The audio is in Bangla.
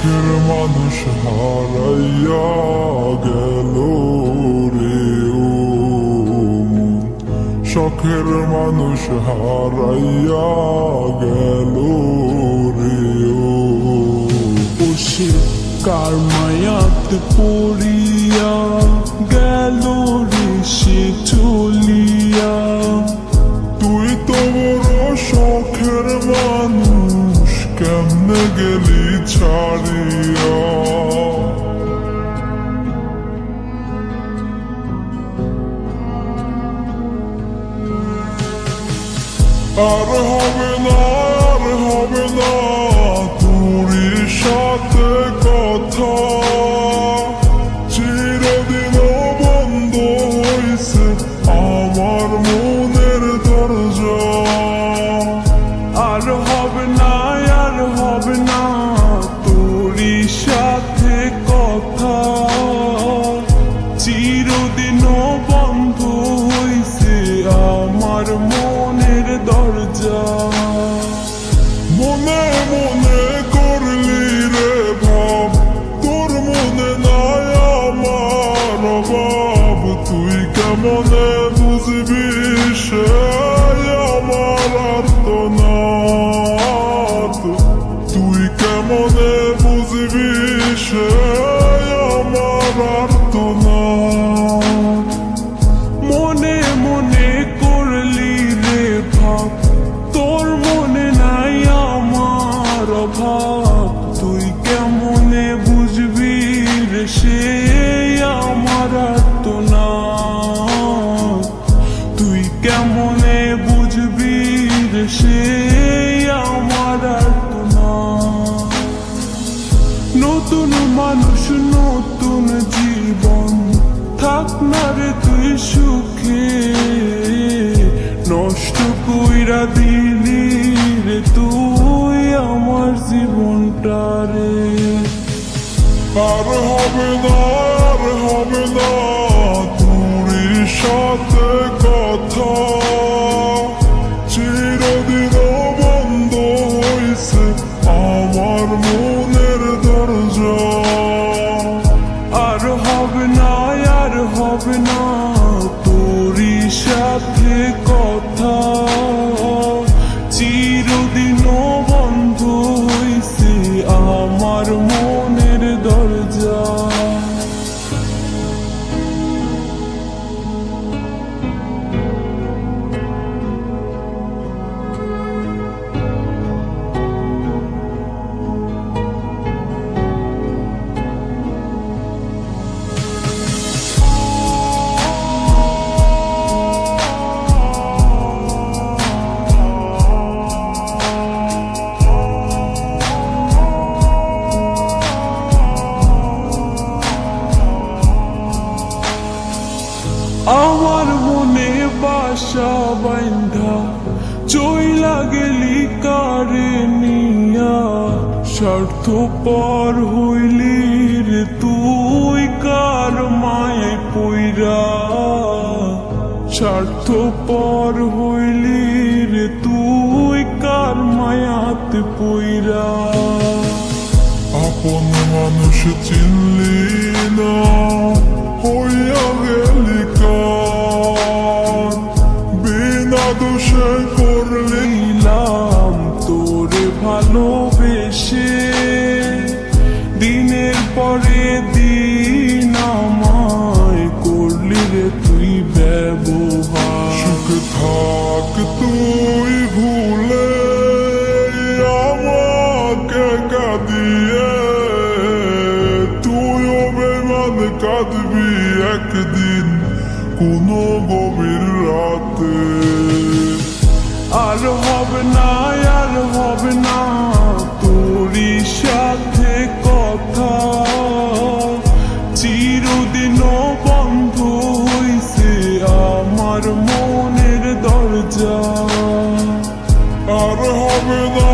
শখের মানুষ হারাইয়া গেল রে ও। শখের মানুষ হারাইয়া গেল রে ও বসে কার মায়াত পড়িয়া গেল রে সে গেলি কেমনে বুঝবি সে আমার আর্তনাদ। তুই কেমনে বুঝবি সে নতুন মানুষ, নতুন জীবন। থাক না রে তুই সুখে। নষ্ট কইরা দিলি রে তুই আমার জীবনটা রে আর হবে না আর হবে না বাসা বাইন্ধা চইলা গেলি কারে নিয়া। স্বার্থ পর হইলি রে তুই কার মায়ে পইরা। স্বার্থ পর হইলি রে তুই কার মায়াত পইরা। আপন মানুষ চিনলি বেমান কাঁদবি একদিন কোনো গভীর রাতে। আর হবে না, আর হবে না তোরই সাথে কথা। চিরদিন বন্ধ হইছে আমার মনের দরজা। আর হবে না